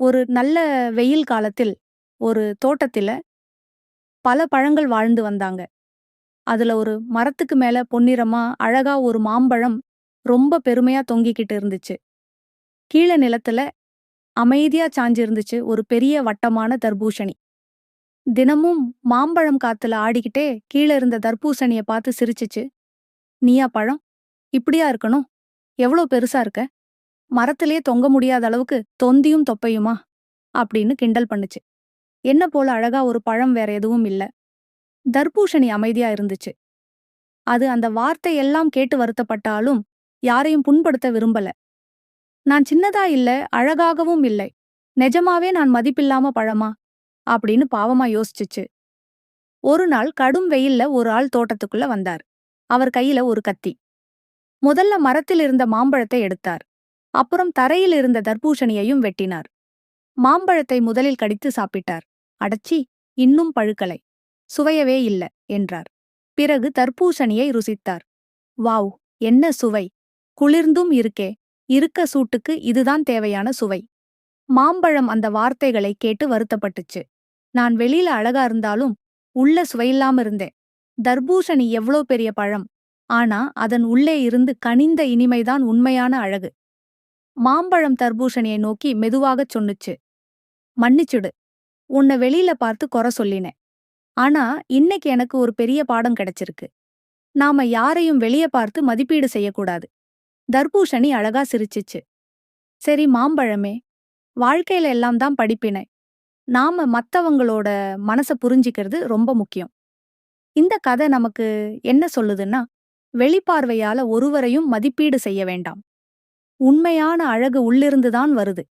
ஒரு நல்ல வெயில் காலத்தில் ஒரு தோட்டத்தில பல பழங்கள் வாழ்ந்து வந்தாங்க. அதுல ஒரு மரத்துக்கு மேல பொன்னிறமா அழகா ஒரு மாம்பழம் ரொம்ப பெருமையா தொங்கிக்கிட்டு இருந்துச்சு. கீழ நிலத்துல அமைதியா சாஞ்சிருந்துச்சு ஒரு பெரிய வட்டமான தர்பூசணி. தினமும் மாம்பழம் காத்துல ஆடிக்கிட்டே கீழ இருந்த தர்பூசணிய பார்த்து சிரிச்சுச்சு. நீயா பழம்? இப்படியா இருக்கணும்? எவ்வளோ பெருசா இருக்க? மரத்திலே தொங்க முடியாத அளவுக்கு தொந்தியும் தொப்பையுமா? அப்படின்னு கிண்டல் பண்ணுச்சு. என்ன போல அழகா ஒரு பழம் வேற எதுவும் இல்ல. தர்பூஷணி அமைதியா இருந்துச்சு. அது அந்த வார்த்தை எல்லாம் கேட்டு வருத்தப்பட்டாலும் யாரையும் புண்படுத்த விரும்பல. நான் சின்னதா இல்ல, அழகாகவும் இல்லை. நிஜமாவே நான் மதிப்பில்லாம பழமா? அப்படின்னு பாவமா யோசிச்சுச்சு. ஒரு நாள் கடும் வெயில்ல ஒரு ஆள் தோட்டத்துக்குள்ள வந்தார். அவர் கையில ஒரு கத்தி. முதல்ல மரத்தில் இருந்த மாம்பழத்தை எடுத்தார். அப்புறம் தரையில் இருந்த தர்பூஷணியையும் வெட்டினார். மாம்பழத்தை முதலில் கடித்து சாப்பிட்டார். அடச்சி இன்னும் பழுக்கலை. சுவையவே இல்ல என்றார். பிறகு தர்பூசணியை ருசித்தார். வாவ் என்ன சுவை! குளிர்ந்தும் இருக்கே இருக்க சூட்டுக்கு இதுதான் தேவையான சுவை. மாம்பழம் அந்த வார்த்தைகளை கேட்டு வருத்தப்பட்டுச்சு. நான் வெளியில அழகா இருந்தாலும் உள்ள சுவையில்லாம இருந்தேன். தர்பூசணி எவ்ளோ பெரிய பழம். ஆனா அதன் உள்ளே இருந்து கனிந்த இனிமைதான் உண்மையான அழகு. மாம்பழம் தர்பூஷணியை நோக்கி மெதுவாகச் சொன்னுச்சு. மன்னிச்சுடு. உன்னை வெளியில பார்த்து குறை சொல்லினேன். ஆனா இன்னைக்கு எனக்கு ஒரு பெரிய பாடம் கிடைச்சிருக்கு. நாம யாரையும் வெளிய பார்த்து மதிப்பீடு செய்யக்கூடாது. தர்பூஷணி அழகா சிரிச்சுச்சு. சரி மாம்பழமே. வாழ்க்கையில எல்லாம் தான் படிப்பினை. நாம மத்தவங்களோட மனச புரிஞ்சிக்கிறது ரொம்ப முக்கியம். இந்த கதை நமக்கு என்ன சொல்லுதுன்னா, வெளிப்பார்வையால ஒருவரையும் மதிப்பீடு செய்ய வேண்டாம். உண்மையான அழகு உள்ளிருந்துதான் வருது.